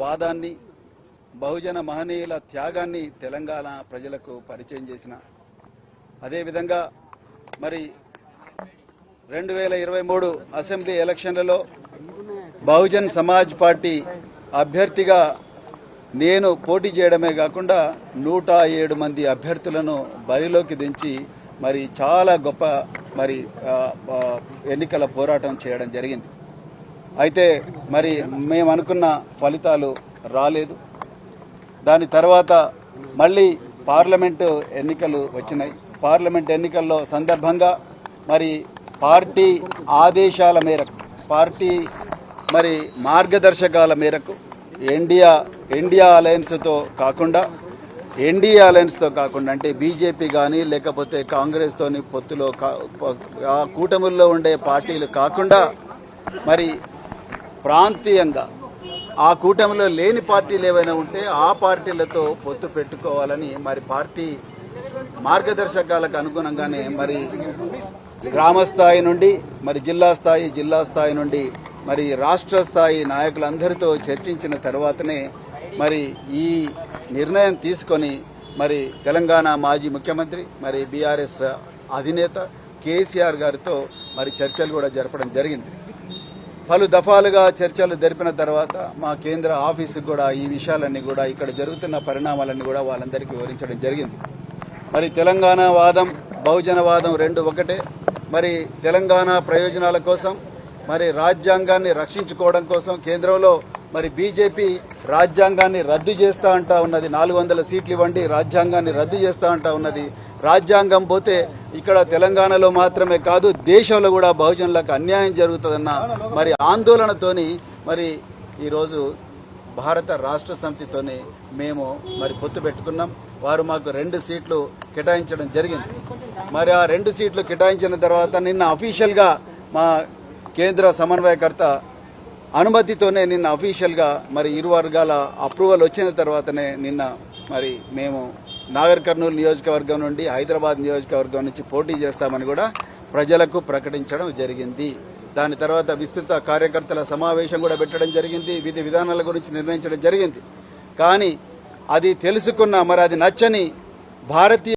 వాదాన్ని బహుజన మహనీయుల త్యాగాన్ని తెలంగాణ ప్రజలకు పరిచయం చేసిన. అదేవిధంగా మరి రెండు వేల ఇరవై మూడు అసెంబ్లీ ఎలక్షన్లలో బహుజన్ సమాజ్ పార్టీ అభ్యర్థిగా నేను పోటీ చేయడమే కాకుండా నూట ఏడు మంది అభ్యర్థులను బరిలోకి దించి మరి చాలా గొప్ప మరి ఎన్నికల పోరాటం చేయడం జరిగింది. అయితే మరి మేము అనుకున్న ఫలితాలు రాలేదు. దాని తర్వాత మళ్ళీ పార్లమెంటు ఎన్నికలు వచ్చినాయి. పార్లమెంట్ ఎన్నికల్లో సందర్భంగా మరి పార్టీ ఆదేశాల మేరకు పార్టీ మరి మార్గదర్శకాల మేరకు ఇండియా ఇండియా అలయన్స్తో కాకుండా ఎన్డీఏ అలయన్స్తో కాకుండా అంటే బీజేపీ కానీ లేకపోతే కాంగ్రెస్తోని పొత్తులో కా- కూటముల్లో ఉండే పార్టీలు కాకుండా మరి ప్రాంతీయంగా ఆ కూటమిలో లేని పార్టీలు ఏవైనా ఉంటే ఆ పార్టీలతో పొత్తు పెట్టుకోవాలని మరి పార్టీ మార్గదర్శకాలకు అనుగుణంగానే మరి గ్రామ స్థాయి నుండి మరి జిల్లా స్థాయి జిల్లా స్థాయి నుండి మరి రాష్ట్ర స్థాయి నాయకులందరితో చర్చించిన తర్వాతనే మరి ఈ నిర్ణయం తీసుకొని మరి తెలంగాణ మాజీ ముఖ్యమంత్రి మరి బీఆర్ఎస్ అధినేత కేసీఆర్ గారితో మరి చర్చలు కూడా జరపడం జరిగింది. పలు దఫాలుగా చర్చలు జరిపిన తర్వాత మా కేంద్ర ఆఫీసుకు కూడా ఈ విషయాలన్నీ కూడా ఇక్కడ జరుగుతున్న పరిణామాలన్నీ కూడా వాళ్ళందరికీ వివరించడం జరిగింది. మరి తెలంగాణ వాదం బహుజన వాదం రెండు ఒకటే. మరి తెలంగాణ ప్రయోజనాల కోసం మరి రాజ్యాంగాన్ని రక్షించుకోవడం కోసం కేంద్రంలో మరి బీజేపీ రాజ్యాంగాన్ని రద్దు చేస్తా అంటా ఉన్నది. నాలుగు వందల సీట్లు ఇవ్వండి రాజ్యాంగాన్ని రద్దు చేస్తా అంటా ఉన్నది. రాజ్యాంగం పోతే ఇక్కడ తెలంగాణలో మాత్రమే కాదు దేశంలో కూడా బహుజనులకు అన్యాయం జరుగుతుందన్న మరి ఆందోళనతోని మరి ఈరోజు భారత రాష్ట్ర సమితితోని మేము మరి పొత్తు పెట్టుకున్నాం. వారు మాకు రెండు సీట్లు కేటాయించడం జరిగింది. మరి ఆ రెండు సీట్లు కేటాయించిన తర్వాత నిన్న అఫీషియల్గా మా కేంద్ర సమన్వయకర్త అనుమతితోనే నిన్న అఫీషియల్గా మరి ఇరు వర్గాల అప్రూవల్ వచ్చిన తర్వాతనే నిన్న మరి మేము నాగర్ కర్నూలు నియోజకవర్గం నుండి హైదరాబాద్ నియోజకవర్గం నుంచి పోటీ చేస్తామని కూడా ప్రజలకు ప్రకటించడం జరిగింది. దాని తర్వాత విస్తృత కార్యకర్తల సమావేశం కూడా పెట్టడం జరిగింది. విధి విధానాల గురించి నిర్ణయించడం జరిగింది. కానీ అది తెలుసుకున్న మరి అది నచ్చని భారతీయ